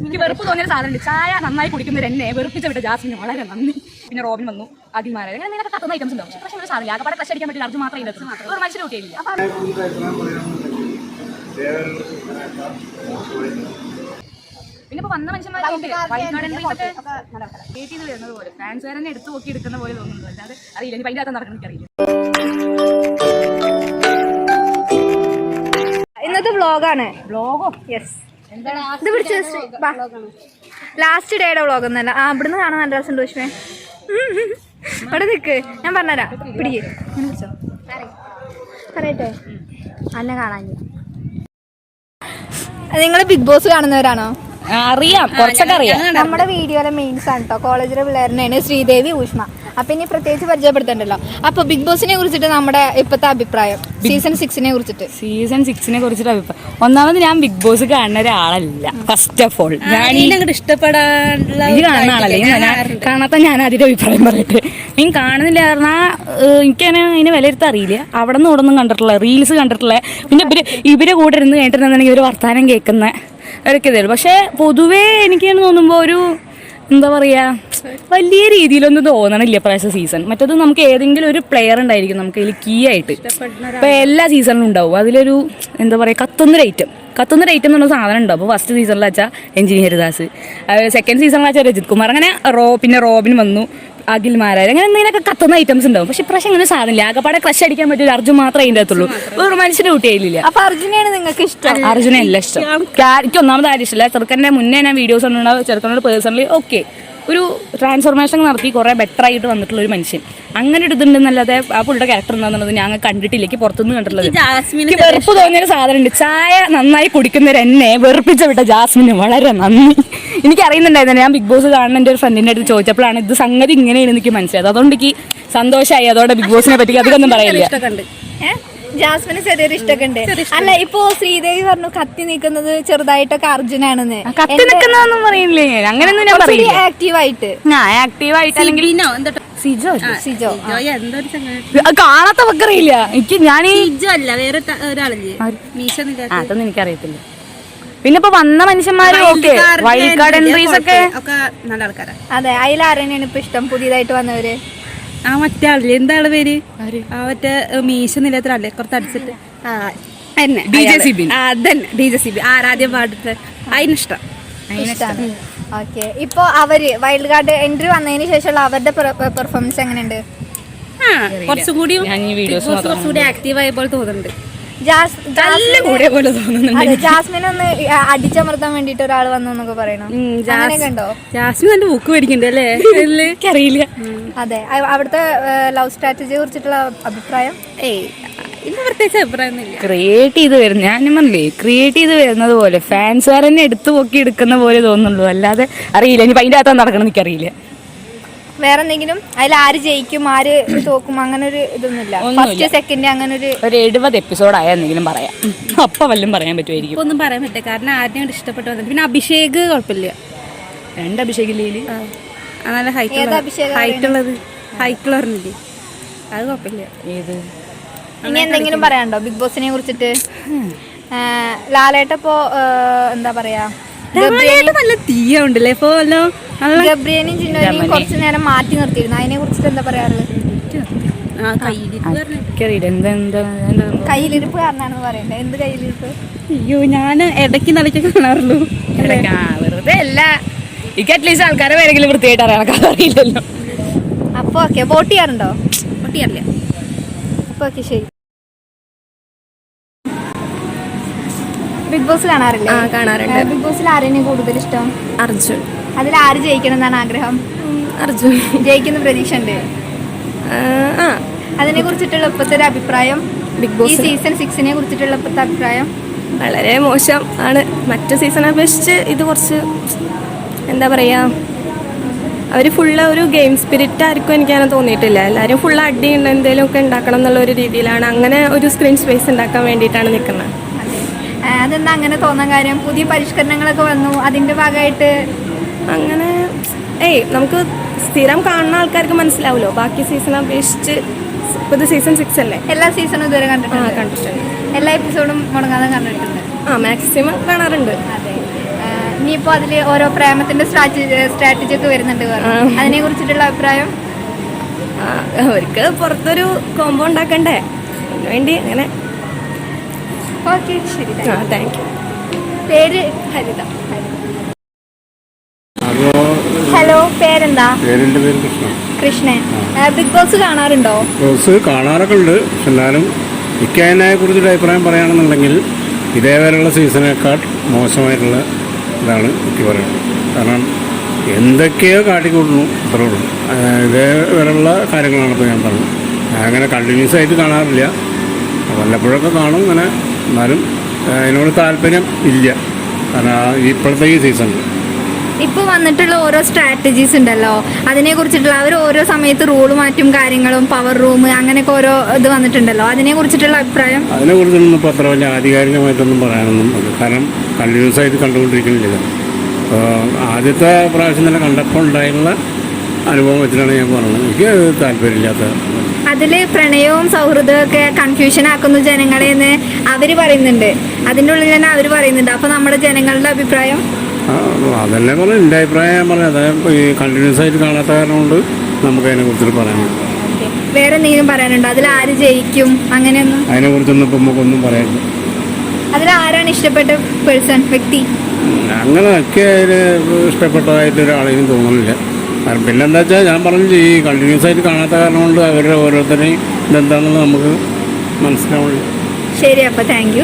എനിക്ക് വെറുപ്പ് തോന്നിയ സാധനം ചായ നന്നായി കുടിക്കുന്നവർ എന്നെ വെറുപ്പിച്ച വിട്ട ജാസ്മിന് വളരെ നന്ദി. പിന്നെ റോബിൻ വന്നു അതിമാരെ അങ്ങനെ നിനക്ക് കത്തുന്ന ഐറ്റംസ് ഉണ്ടാവും പക്ഷേ ഒരു സാധനം ആകപ്പാടെ ക്രഷ് അടിക്കാൻ പറ്റില്ല. അത് മാത്രമേ ഇല്ല ഒരു മനുഷ്യനെ കുട്ടിയില്ല പിന്നെ ഇപ്പൊ വന്ന മനുഷ്യന്മാരെ വെയിറ്റ് ചെയ്ത് വരുന്നത് പോലെ. ഫാൻസുകാരനെ എടുത്തു നോക്കി എടുക്കുന്ന പോലെ തോന്നുന്നു അല്ലാതെ അറിയില്ല. ഇനി അതിന്റെ അകത്ത് നടക്കണം എനിക്കറിയില്ല ഇന്നത്തെ വ്ളോഗാണ് ബ്ലോഗോ യെസ് ഇത് പിടിച്ച് ലാസ്റ്റ് ഡേയുടെ വ്ളോഗ് ഒന്നല്ല ആ ഇവിടുന്ന് കാണാൻ നല്ല രസം വിഷ്മേ അവിടെ നിക്ക്. ഞാൻ പറഞ്ഞുതരാം. പിടിക്ക്. പറയട്ടെ. അന്നെ കാണാൻ നിങ്ങൾ ബിഗ് ബോസ് കാണുന്നവരാണോ? അറിയാം. കുറച്ചൊക്കെ അറിയാം. നമ്മുടെ വീഡിയോയിലെ മെയിൻസ് ആണ് കേട്ടോ കോളേജിലെ പിള്ളേരനാണ് ശ്രീദേവി ഊഷ്മ. അപ്പൊ ഇനി പ്രത്യേകിച്ച് പരിചയപ്പെടുത്തണ്ടല്ലോ. അപ്പൊ ബിഗ് ബോസിനെ കുറിച്ചിട്ട് നമ്മുടെ ഇപ്പത്തെ അഭിപ്രായം സീസൺ സിക്സിനെ കുറിച്ചിട്ട്. സീസൺ സിക്സിനെ കുറിച്ചിട്ട് അഭിപ്രായം. ഒന്നാമത് ഞാൻ ബിഗ് ബോസ് കാണുന്ന ഒരാളല്ല ഫസ്റ്റ് ഓഫ് ഓൾ ഞാൻ ഇഷ്ടപ്പെടാനുള്ള കാണുന്ന ആളല്ലേ. കാണാത്ത ഞാൻ അതിന്റെ അഭിപ്രായം പറയട്ടെ. നീ കാണുന്നില്ല കാരണം എനിക്ക് അതിനെ വിലയിരുത്താൻ അറിയില്ല. അവിടെ നിന്ന് ഇവിടെ നിന്നും കണ്ടിട്ടില്ല റീൽസ് കണ്ടിട്ടില്ല പിന്നെ ഇവർ ഇവരെ കൂടെ ഇരുന്ന് കേട്ടിട്ടുണ്ടെന്നുണ്ടെങ്കിൽ ഇവർ വർത്താനം കേൾക്കുന്ന അവരൊക്കെ തരും പക്ഷെ പൊതുവേ എനിക്ക് തോന്നുമ്പോൾ ഒരു എന്താ പറയുക വലിയ രീതിയിലൊന്നും തോന്നണില്ല പ്രാവശ്യം സീസൺ മറ്റത് നമുക്ക് ഏതെങ്കിലും ഒരു പ്ലെയർ ഉണ്ടായിരിക്കും നമുക്ക് ഇതിൽ കീ ആയിട്ട്. ഇപ്പം എല്ലാ സീസണിലും ഉണ്ടാവും. അതിലൊരു എന്താ പറയുക കത്തുന്നൊരു ഐറ്റം കത്തുന്നൊരു ഐറ്റം പറഞ്ഞ സാധനം ഉണ്ടാവും. അപ്പോൾ ഫസ്റ്റ് സീസണിൽ വെച്ചാൽ എഞ്ചിനീയർ ദാസ്. സെക്കൻഡ് സീസണിൽ വെച്ചാൽ രജിത് കുമാർ. അങ്ങനെ റോ പിന്നെ റോബിൻ വന്നു. അഖിൽ മാരാർ അങ്ങനെ എന്തെങ്കിലുമൊക്കെ കത്തുന്ന ഐറ്റംസ് ഉണ്ടാവും. പക്ഷെ ഇപ്രാവശ്യം അങ്ങനെ സാധനമില്ല. ആകപ്പാടെ ക്രഷ് അടിക്കാൻ പറ്റിയ ഒരു അർജുൻ മാത്രമേ അതിന്റെ അകത്തുള്ളൂ. വേറെ മനുഷ്യന്റെ കുട്ടിയായില്ല അപ്പൊ അർജുനെയാണ് നിങ്ങൾക്ക് ഇഷ്ടം? അർജുനെ അല്ല ഇഷ്ടം. എനിക്ക് ഒന്നാമത് ആരും ഇഷ്ടമില്ല. ചെറുക്കന്റെ മുന്നേ ഞാൻ വീഡിയോസ് ഉണ്ടാവും ചെറുക്കനോട് പേഴ്സണലി ഓക്കെ ഒരു ട്രാൻസ്ഫോർമേഷൻ നടത്തി കുറേ ബെറ്റർ ആയിട്ട് വന്നിട്ടുള്ള ഒരു മനുഷ്യൻ. അങ്ങനെ ഒരു ഇതുണ്ടെന്നല്ലാതെ ആ പുള്ളിയുടെ ക്യാരക്ടർ എന്താണെന്നുള്ളത് ഞാൻ കണ്ടിട്ടില്ല എനിക്ക് പുറത്തുനിന്ന് കണ്ടിട്ടുള്ളത്. വെറുപ്പ് തോന്നിയ സാധനം ഉണ്ട് ചായ നന്നായി കുടിക്കുന്നവർ എന്നെ വെറുപ്പിച്ച വിട്ട ജാസ്മിന് വളരെ നന്ദി. എനിക്ക് അറിയുന്നുണ്ടായിരുന്നു ഞാൻ ബിഗ് ബോസ് കാണുന്ന എന്റെ ഒരു ഫ്രണ്ടിന്റെ അടുത്ത് ചോദിച്ചപ്പോഴാണ് ഇത് സംഗതി ഇങ്ങനെയാണ് എനിക്ക് മനസ്സിലായത്. അതുകൊണ്ട് എനിക്ക് സന്തോഷമായി അതോടെ ബിഗ് ബോസിനെ പറ്റി അധികം പറയില്ല? ജാസ്മിന് ചെറിയൊരു ഇഷ്ടമൊക്കെ ഉണ്ട് അല്ല ഇപ്പൊ ശ്രീദേവി പറഞ്ഞു കത്തി നിൽക്കുന്നത് ചെറുതായിട്ടൊക്കെ അർജുനാണെന്ന്. കത്തി നിൽക്കുന്നതൊന്നും പറയില്ലേ? ഞാൻ അങ്ങനെയൊന്നും ഞാൻ പറയില്ല? ആക്റ്റീവ് ആയിട്ട് ഞാൻ ആക്റ്റീവ് ആയിട്ട് അല്ലെങ്കിൽ സിജോ സിജോ കാണാത്ത പക്കറിയില്ല. എനിക്ക് ഞാൻ സിജോ അല്ല വേറെ ഒരാളില്ലേ? മീശ അതൊന്നും എനിക്കറിയത്തില്ല. പിന്നെ ഇപ്പൊ വന്ന മനുഷ്യന്മാര് ഓക്കെ വൈൽഡ് കാർഡ് എൻട്രീസ് ഒക്കെ ഒക്കെ നല്ല ആൾക്കാരാ. അതെ അതിൽ ആരെന്നെയാണ് ഇപ്പൊ ഇഷ്ടം പുതിയതായിട്ട് വന്നവര്? ആ മറ്റേ ആളില്ലേ എന്താണ് ആൾ പേര് ആ മറ്റേ മീശ ആളെ കുറച്ച് അടിച്ചിട്ട്. ആ എന്നെ DJ ആ, അതന്നെ. ഡി ജെ സി ബി ആരാധ്യം പാടത്ത് അതിനിഷ്ടം ഓക്കെ. ഇപ്പൊ അവർ വൈൽഡ് കാർഡ് എൻട്രി വന്നതിന് ശേഷമുള്ള അവരുടെ പെർഫോമൻസ് എങ്ങനെയുണ്ട്? ആ കുറച്ചും കൂടി ഞാൻ ഈ വീഡിയോസ് മാത്രം കുറച്ചുകൂടി ആക്റ്റീവ് ആയ പോലെ തോന്നുന്നുണ്ട്. നല്ല കൂടിയ പോലെ തോന്നുന്നുണ്ട്. ജാസ്മിൻ ഒന്ന് അടിച്ചമർത്താൻ വേണ്ടിട്ട് ഒരാൾ വന്നു എന്നൊക്കെ പറയണം കണ്ടോ ജാസ്മിൻ നല്ല ബുക്ക് മേടിക്കണ്ടേ അല്ലേ? എനിക്കറിയില്ല. അതെ അവിടുത്തെ ലവ് സ്ട്രാറ്റജിയെ കുറിച്ചിട്ടുള്ള അഭിപ്രായം? ഏയ് പ്രത്യേകിച്ച് ക്രിയേറ്റ് ചെയ്ത് വരുന്ന ഞാൻ പറഞ്ഞില്ലേ ക്രിയേറ്റ് ചെയ്ത് വരുന്നത് പോലെ ഫാൻസുകാർ തന്നെ എടുത്തു പൊക്കി എടുക്കുന്ന പോലെ തോന്നുന്നുള്ളൂ. അല്ലാതെ അറിയില്ല. ഇനി അതിന്റെ അകത്താ നടക്കണം എനിക്കറിയില്ല. വേറെ എന്തെങ്കിലും അതിൽ ആര് ജയിക്കും ആര് തോക്കും അങ്ങനെ ഒരു ഇതൊന്നുമില്ല. ഫസ്റ്റ് സെക്കൻഡ് അങ്ങനെ ഒരു ഒരു എഴുപത് എപ്പിസോഡ് ആയ എന്തെങ്കിലും പറയാം. അപ്പൊ വല്ലതും പറയാൻ പറ്റുമായിരിക്കും ഒന്നും പറയാൻ പറ്റില്ല. കാരണം ആദ്യം ഇഷ്ടപ്പെട്ടു വന്നിട്ട് പിന്നെ അഭിഷേക് കുഴപ്പമില്ല. രണ്ട് അഭിഷേകില്ലേ നല്ല ഹൈറ്റ് ഹൈറ്റ് ഉള്ളത്? ഹൈറ്റ് പറഞ്ഞില്ലേ അത് കുഴപ്പമില്ല. ഏത്? ഇനി എന്തെങ്കിലും പറയാനുണ്ടോ? ബിഗ് ബോസിനെ കുറിച്ചിട്ട്? ലാലേട്ടപ്പോ എന്താ പറയാ? നല്ല തീയ ഉണ്ടല്ലേ ഇപ്പൊ ഗബ്രിയനും ചിന്നോനെയും കുറച്ചു നേരം മാറ്റി നിർത്തിയിരുന്നു. അതിനെ കുറിച്ചിട്ട് എന്താ പറയാറുള്ളത് കയ്യിലിരിപ്പ് കാരണമാണെന്ന് പറയണ്ടേ? എന്ത് കയ്യിലിരിപ്പ്? അയ്യോ ഞാൻ ഇടയ്ക്ക് നിലയ്ക്ക് കാണാറുള്ളൂ. വെറുതെ അല്ല. എനിക്ക് അറ്റ്ലീസ്റ്റ് ആൾക്കാരെ വേണമെങ്കിലും വൃത്തിയായിട്ട് അറിയാൻ അറിയില്ലല്ലോ. അപ്പൊ ഓക്കെ വോട്ട് ചെയ്യാറുണ്ടോ? പൊട്ടിയറില്ല അപ്പൊ ഓക്കെ ശരി. ബിഗ് ബോസ് കാണാറില്ലേ? കാണാറുണ്ട്. ബിഗ് ബോസിൽ ആരെയാണ് കൂടുതൽ ഇഷ്ടം? അർജുൻ. അതിൽ ആര് ജയിക്കണം എന്നാണ് ആഗ്രഹം? അർജുൻ. ജയിക്കുന്ന പ്രതീക്ഷ ഉണ്ട് അതിനെ കുറിച്ചിട്ടുള്ള ഇപ്പോഴത്തെ ഒരു അഭിപ്രായം? ബിഗ് ബോസ് സീസൺ സിക്സിനെ കുറിച്ചിട്ടുള്ള ഇപ്പോഴത്തെ അഭിപ്രായം? വളരെ മോശം ആണ്. മറ്റു സീസണെ അപേക്ഷിച്ച് ഇത് കുറച്ച് എന്താ പറയാ അവർ ഫുള്ള് ഒരു ഗെയിം സ്പിരിറ്റ് ആയിരിക്കും എനിക്ക് അങ്ങനെ തോന്നിയിട്ടില്ല. എല്ലാവരും ഫുള്ള് അടി എന്തെങ്കിലുമൊക്കെ ഉണ്ടാക്കണം എന്നുള്ള ഒരു രീതിയിലാണ്. അങ്ങനെ ഒരു സ്ക്രീൻ സ്പേസ് ഉണ്ടാക്കാൻ വേണ്ടിയിട്ടാണ് നിൽക്കുന്നത്. അതെന്താ അങ്ങനെ തോന്നാൻ കാര്യം? പുതിയ പരിഷ്കരണങ്ങളൊക്കെ വന്നു. അതിന്റെ ഭാഗമായിട്ട് അങ്ങനെ ഏയ് നമുക്ക് സ്ഥിരം കാണുന്ന ആൾക്കാർക്ക് മനസ്സിലാവുമല്ലോ ബാക്കി സീസൺ അപേക്ഷിച്ച് പുതിയ സീസൺ സിക്സ് അല്ലേ? എല്ലാ സീസണും ഇതുവരെ കണ്ടിട്ടുണ്ട്. കണ്ടിട്ടുണ്ട്. എല്ലാ എപ്പിസോഡും മുടങ്ങാതെ കണ്ടിട്ടുണ്ട്. ആ മാക്സിമം കാണാറുണ്ട്. ഇനിയിപ്പോ അതിൽ ഓരോ പ്രേമത്തിന്റെ സ്ട്രാറ്റജി ഒക്കെ വരുന്നുണ്ട്. അതിനെ കുറിച്ചിട്ടുള്ള അഭിപ്രായം? അവർക്ക് പുറത്തൊരു കോമ്പോ ഉണ്ടാക്കണ്ടേ? അതിനുവേണ്ടി അങ്ങനെ ഓക്കെ ശരി ആ താങ്ക് യു പേര് ഹരിത. ഹലോ. പേരെന്താ? പേരെന്റെ പേര് കൃഷ്ണ. കൃഷ്ണൻ. ബിഗ് ബോസ് കാണാറുണ്ടോ? ബോസ് കാണാറൊക്കെ ഉണ്ട്. പക്ഷെ എന്നാലും എനിക്ക് കുറിച്ചൊരു അഭിപ്രായം പറയുകയാണെന്നുണ്ടെങ്കിൽ ഇതേവരെയുള്ള സീസണേക്കാൾ മോശമായിട്ടുള്ള ഇതാണ് എനിക്ക് പറയുന്നത്. കാരണം എന്തൊക്കെയോ കാട്ടിക്കൂട്ടുന്നു അത്രേ ഉള്ളൂ. ഇതേവരെയുള്ള കാര്യങ്ങളാണ് ഇപ്പോൾ ഞാൻ പറഞ്ഞത്. ഞാൻ അങ്ങനെ കണ്ടിന്യൂസ് ആയിട്ട് കാണാറില്ല. വല്ലപ്പോഴൊക്കെ കാണും ഇങ്ങനെ എന്നാലും അതിനോട് താല്പര്യം ഇല്ല. കാരണം ഇപ്പോഴത്തെ ഈ സീസണിൽ ഇപ്പൊ വന്നിട്ടുള്ള ഓരോ സ്ട്രാറ്റജീസ് ഉണ്ടല്ലോ. അതിനെ കുറിച്ചിട്ടുള്ള അവർ ഓരോ സമയത്ത് റൂൾ മാറ്റും കാര്യങ്ങളും പവർ റൂം അങ്ങനെയൊക്കെ ഓരോ ഇത് വന്നിട്ടുണ്ടല്ലോ. അതിനെ കുറിച്ചിട്ടുള്ള അഭിപ്രായം? അതിനെ കുറിച്ചൊന്നും ഇപ്പോൾ അത്ര വലിയ ആധികാരികമായിട്ടൊന്നും പറയാനൊന്നും കാരണം കണ്ടിന്യൂസ് ആയിട്ട് കണ്ടുകൊണ്ടിരിക്കുന്നില്ല ആദ്യത്തെ പ്രാവശ്യം തന്നെ കണ്ടപ്പോൾ ഉണ്ടായിട്ടുള്ള അനുഭവം വെച്ചിട്ടാണ് ഞാൻ പറഞ്ഞത്. എനിക്ക് താല്പര്യമില്ലാത്ത അതിൽ പ്രണയവും സൗഹൃദവും ഒക്കെ കൺഫ്യൂഷൻ ആക്കുന്നു ജനങ്ങളെ എന്ന് അവർ പറയുന്നുണ്ട്. അതിന്റെ ഉള്ളിൽ തന്നെ അവർ പറയുന്നുണ്ട്. അപ്പോൾ നമ്മുടെ ജനങ്ങളുടെ അഭിപ്രായം? അതെല്ലാം പറഞ്ഞു എന്റെ അഭിപ്രായം ഞാൻ പറഞ്ഞു അതായത് ഈ കണ്ടിന്യൂസ് ആയിട്ട് കാണാത്ത കാരണം കൊണ്ട് നമുക്ക് അതിനെ കുറിച്ചിട്ട് പറയാം വേറെ എന്തെങ്കിലും പറയാനുണ്ടോ? അതിൽ ആര് ജയിക്കും? അങ്ങനെയൊന്നും? അതിനെ കുറിച്ചൊന്നും ഇപ്പം നമുക്കൊന്നും പറയാനില്ല. അതിൽ ആരാണ് ഇഷ്ടപ്പെട്ട പേഴ്സൺ വ്യക്തി? അങ്ങനെ ഒക്കെ ഇഷ്ടപ്പെട്ടതായിട്ട് ഒരാളെയും തോന്നുന്നില്ല. പിന്നെന്താ വെച്ചാൽ ഞാൻ പറഞ്ഞു ഈ കണ്ടിന്യൂസ് ആയിട്ട് കാണാത്ത കാരണം കൊണ്ട് അവരുടെ ഓരോരുത്തരെയും ഇതെന്താണെന്ന് നമുക്ക് മനസ്സിലാവുള്ളൂ. ശരി അപ്പോൾ താങ്ക്